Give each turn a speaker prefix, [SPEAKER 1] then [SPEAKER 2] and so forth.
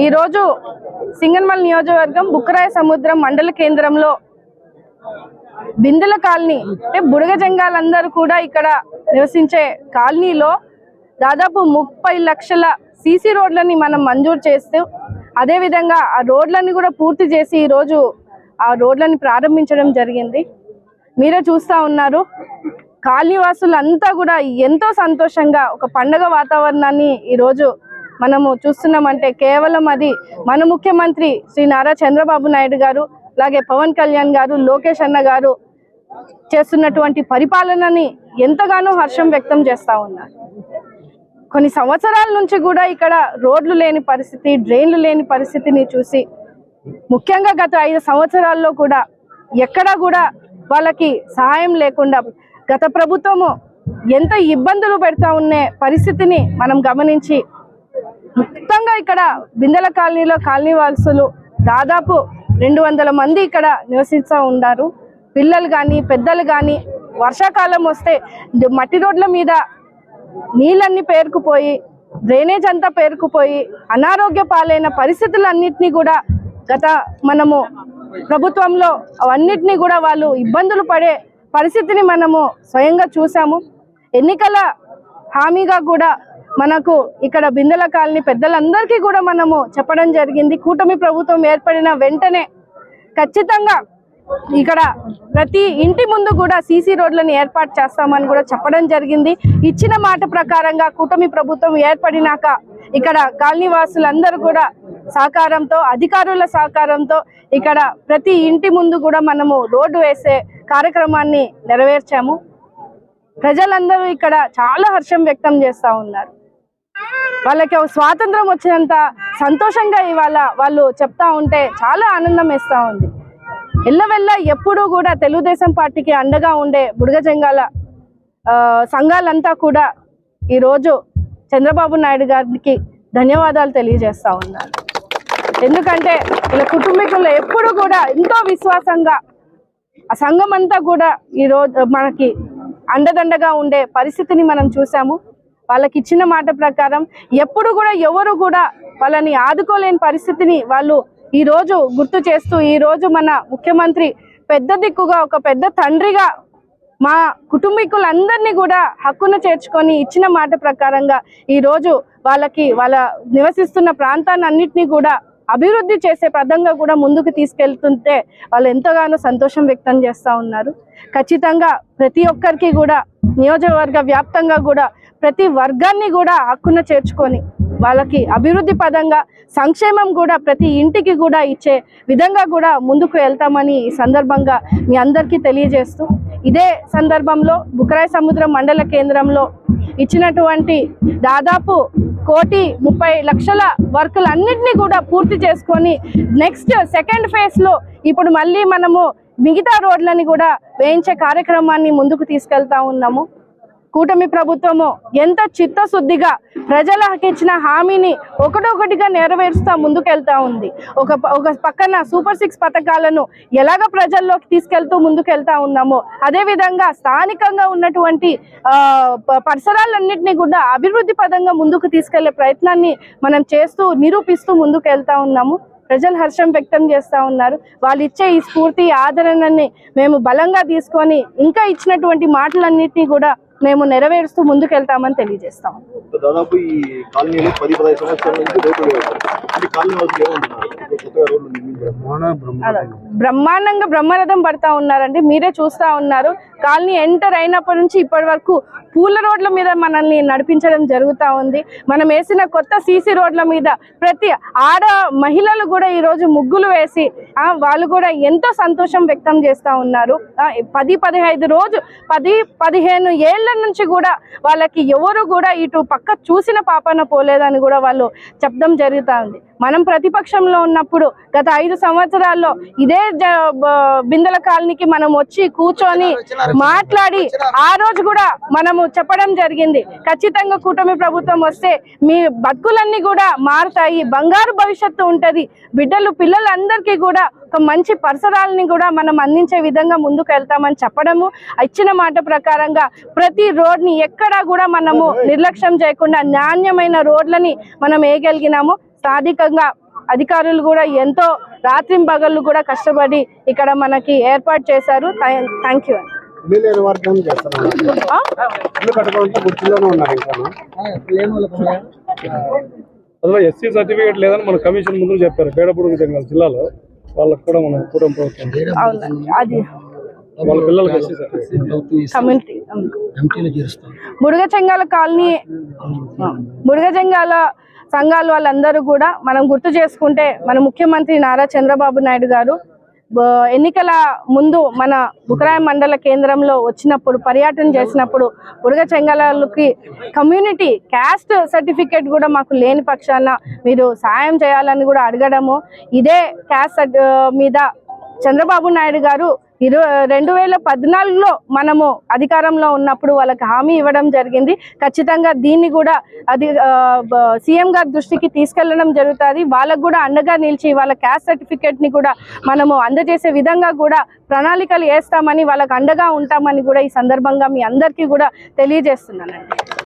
[SPEAKER 1] ఈరోజు సింగన్మల్ నియోజకవర్గం బుక్కరాయ సముద్రం మండల కేంద్రంలో బిందుల కాలనీ అంటే బుడగ జంగాలందరూ కూడా ఇక్కడ నివసించే కాలనీలో దాదాపు ముప్పై లక్షల సీసీ రోడ్లని మనం మంజూరు చేస్తూ అదేవిధంగా ఆ రోడ్లని కూడా పూర్తి చేసి ఈరోజు ఆ రోడ్లని ప్రారంభించడం జరిగింది. మీరే చూస్తా ఉన్నారు. కాలనీవాసులంతా కూడా ఎంతో సంతోషంగా ఒక పండగ వాతావరణాన్ని ఈరోజు మనము చూస్తున్నామంటే కేవలం అది మన ముఖ్యమంత్రి శ్రీ నారా చంద్రబాబు నాయుడు గారు అలాగే పవన్ కళ్యాణ్ గారు లోకేష్ అన్న గారు చేస్తున్నటువంటి పరిపాలనని ఎంతగానో హర్షం వ్యక్తం చేస్తా ఉన్నారు. కొన్ని సంవత్సరాల నుంచి కూడా ఇక్కడ రోడ్లు లేని పరిస్థితి డ్రైన్లు లేని పరిస్థితిని చూసి ముఖ్యంగా గత ఐదు సంవత్సరాల్లో కూడా ఎక్కడా కూడా వాళ్ళకి సహాయం లేకుండా గత ప్రభుత్వము ఎంత ఇబ్బందులు పెడతా ఉండే పరిస్థితిని మనం గమనించి మొత్తంగా ఇక్కడ బిందెల కాలనీలో కాలనీ వాసులు దాదాపు రెండు వందల మంది ఇక్కడ నివసిస్తూ ఉన్నారు. పిల్లలు కానీ పెద్దలు కానీ వర్షాకాలం వస్తే మట్టి రోడ్ల మీద నీళ్ళన్నీ పేరుకుపోయి డ్రైనేజ్ అంతా పేరుకుపోయి అనారోగ్య పాలైన పరిస్థితులన్నింటినీ కూడా గత మనము ప్రభుత్వంలో అవన్నిటినీ కూడా వాళ్ళు ఇబ్బందులు పడే పరిస్థితిని మనము స్వయంగా చూసాము ఎన్నికల హామీగా కూడా మనకు ఇక్కడ బిందెల కాలనీ పెద్దలందరికీ కూడా మనము చెప్పడం జరిగింది. కూటమి ప్రభుత్వం ఏర్పడిన వెంటనే ఖచ్చితంగా ఇక్కడ ప్రతి ఇంటి ముందు కూడా సీసీ రోడ్లను ఏర్పాటు చేస్తామని కూడా చెప్పడం జరిగింది. ఇచ్చిన మాట ప్రకారంగా కూటమి ప్రభుత్వం ఏర్పడినాక ఇక్కడ కాలనీ వాసులందరూ కూడా సహకారంతో అధికారుల సహకారంతో ఇక్కడ ప్రతి ఇంటి ముందు కూడా మనము రోడ్డు వేసే కార్యక్రమాన్ని నెరవేర్చాము. ప్రజలందరూ ఇక్కడ చాలా హర్షం వ్యక్తం చేస్తా ఉన్నారు. వాళ్ళకి స్వాతంత్రం వచ్చినంత సంతోషంగా ఇవాళ వాళ్ళు చెప్తా ఉంటే చాలా ఆనందం వేస్తూ ఉంది. ఎల్లవెల్ల ఎప్పుడూ కూడా తెలుగుదేశం పార్టీకి అండగా ఉండే బుడగజంగాల సంఘాలంతా కూడా ఈరోజు చంద్రబాబు నాయుడు గారికి ధన్యవాదాలు తెలియజేస్తా ఉన్నారు. ఎందుకంటే వీళ్ళ కుటుంబీకులు ఎప్పుడు కూడా ఎంతో విశ్వాసంగా ఆ సంఘం అంతా కూడా ఈరోజు మనకి అండదండగా ఉండే పరిస్థితిని మనం చూసాము. వాళ్ళకి ఇచ్చిన మాట ప్రకారం ఎప్పుడు కూడా ఎవరు కూడా వాళ్ళని ఆదుకోలేని పరిస్థితిని వాళ్ళు ఈ రోజు గుర్తు చేస్తూ ఈ రోజు మన ముఖ్యమంత్రి పెద్ద దిక్కుగా ఒక పెద్ద తండ్రిగా మా కుటుంబీకులందరినీ కూడా హక్కును చేర్చుకొని ఇచ్చిన మాట ప్రకారంగా ఈ రోజు వాళ్ళకి వాళ్ళ నివసిస్తున్న ప్రాంతాన్ని కూడా అభివృద్ధి చేసే పదంగా కూడా ముందుకు తీసుకెళ్తుంటే వాళ్ళు ఎంతగానో సంతోషం వ్యక్తం చేస్తూ ఉన్నారు. ఖచ్చితంగా ప్రతి ఒక్కరికి కూడా నియోజకవర్గ వ్యాప్తంగా కూడా ప్రతి వర్గాన్ని కూడా హక్కున చేర్చుకొని వాళ్ళకి అభివృద్ధి పదంగా సంక్షేమం కూడా ప్రతి ఇంటికి కూడా ఇచ్చే విధంగా కూడా ముందుకు వెళ్తామని ఈ సందర్భంగా మీ అందరికీ తెలియజేస్తూ ఇదే సందర్భంలో బుకరాయ సముద్రం మండల కేంద్రంలో ఇచ్చినటువంటి దాదాపు కోటి ముప్పై లక్షల వర్కులన్నింటినీ కూడా పూర్తి చేసుకొని నెక్స్ట్ సెకండ్ ఫేజ్లో ఇప్పుడు మళ్ళీ మనము మిగతా రోడ్లని కూడా వేయించే కార్యక్రమాన్ని ముందుకు తీసుకెళ్తా ఉన్నాము. కూటమి ప్రభుత్వము ఎంత చిత్తశుద్ధిగా ప్రజలకు ఇచ్చిన హామీని ఒకటొకటిగా నెరవేరుస్తూ ముందుకెళ్తా ఉంది. ఒక ఒక పక్కన సూపర్ సిక్స్ పథకాలను ఎలాగ ప్రజల్లోకి తీసుకెళ్తూ ముందుకెళ్తా ఉన్నామో అదేవిధంగా స్థానికంగా ఉన్నటువంటి పరిసరాలన్నింటినీ కూడా అభివృద్ధి పదంగా ముందుకు తీసుకెళ్ళే ప్రయత్నాన్ని మనం చేస్తూ నిరూపిస్తూ ముందుకెళ్తా ఉన్నాము. ప్రజలు హర్షం వ్యక్తం చేస్తూ ఉన్నారు. వాళ్ళు ఇచ్చే ఈ స్ఫూర్తి ఆదరణని మేము బలంగా తీసుకొని ఇంకా ఇచ్చినటువంటి మాటలన్నింటినీ కూడా మేము నెరవేరుస్తూ ముందుకెళ్తామని తెలియజేస్తాం.
[SPEAKER 2] దాదాపు ఈ కాలనీలో పది పదహైదు సంవత్సరాల నుంచి
[SPEAKER 1] బ్రహ్మాండంగా బ్రహ్మరథం పడతా ఉన్నారండి. మీరే చూస్తా ఉన్నారు. కాలనీ ఎంటర్ అయినప్పటి నుంచి ఇప్పటి వరకు పూల రోడ్ల మీద మనల్ని నడిపించడం జరుగుతూ ఉంది. మనం వేసిన కొత్త సీసీ రోడ్ల మీద ప్రతి ఆడ మహిళలు కూడా ఈరోజు ముగ్గులు వేసి వాళ్ళు కూడా ఎంతో సంతోషం వ్యక్తం చేస్తూ ఉన్నారు. పది పదిహైదు రోజు పది పదిహేను ఏళ్ళ నుంచి కూడా వాళ్ళకి ఎవరు కూడా ఇటు పక్క చూసిన పాపన పోలేదని కూడా వాళ్ళు చెప్పడం జరుగుతూ ఉంది. మనం ప్రతిపక్షంలో ఉన్నప్పుడు గత ఐదు సంవత్సరాల్లో ఇదే జ- బిందెల కాలనీకి మనం వచ్చి కూర్చొని మాట్లాడి ఆ రోజు కూడా మనము చెప్పడం జరిగింది. ఖచ్చితంగా కూటమి ప్రభుత్వం వస్తే మీ బతుకులన్నీ కూడా మారుతాయి. బంగారు భవిష్యత్తు ఉంటది. బిడ్డలు పిల్లలందరికీ కూడా ఒక మంచి పరిసరాలని కూడా మనం అందించే విధంగా ముందుకు వెళ్తామని చెప్పడము ఇచ్చిన మాట ప్రకారంగా ప్రతి రోడ్ని ఎక్కడా కూడా మనము నిర్లక్ష్యం చేయకుండా నాణ్యమైన రోడ్లని మనం వేయగలిగినాము. స్థానికంగా అధికారులు కూడా ఎంతో రాత్రింబగళ్ళు కూడా కష్టపడి ఇక్కడ మనకి ఏర్పాటు చేశారు. థ్యాంక్ యూ
[SPEAKER 3] ఇల్లు లేని వారికి ఏం చేస్తున్నారు ఇల్లు కట్టుకోవాలంటే గుర్తులోనే ఉన్నారు ఇంకా.
[SPEAKER 4] అందులో ఎస్సీ సర్టిఫికేట్ లేదని మన కమిషన్ ముందు చెప్పారు. పేడపూడి జిల్లాలో వాళ్ళకి కూడా మన కుటుంబ ప్రభుత్వం వాళ్ళ పిల్లలకి ఎస్సీ
[SPEAKER 1] కమ్యూనిటీ కాలనీ బుడగ చెంగాల సంఘాల వాళ్ళందరూ కూడా మనం గుర్తు చేసుకుంటే మన ముఖ్యమంత్రి నారా చంద్రబాబు నాయుడు గారు ఎన్నికల ముందు మన బుకరాయ మండల కేంద్రంలో వచ్చినప్పుడు పర్యటన చేసినప్పుడు ఉరగ చెంగలకి కమ్యూనిటీ క్యాస్ట్ సర్టిఫికేట్ కూడా మాకు లేని పక్షాన మీరు సాయం చేయాలని కూడా అడగడము. ఇదే క్యాస్ట్ మీద చంద్రబాబు నాయుడు గారు ఇరవై రెండు వేల పద్నాలుగులో మనము అధికారంలో ఉన్నప్పుడు వాళ్ళకి హామీ ఇవ్వడం జరిగింది. ఖచ్చితంగా దీన్ని కూడా అది సీఎం గారి దృష్టికి తీసుకెళ్ళడం జరుగుతుంది. వాళ్ళకు కూడా అండగా నిలిచి వాళ్ళ క్యాస్ట్ సర్టిఫికేట్ని కూడా మనము అందజేసే విధంగా కూడా ప్రణాళికలు వేస్తామని వాళ్ళకు అండగా ఉంటామని కూడా ఈ సందర్భంగా మీ అందరికీ కూడా తెలియజేస్తున్నానండి.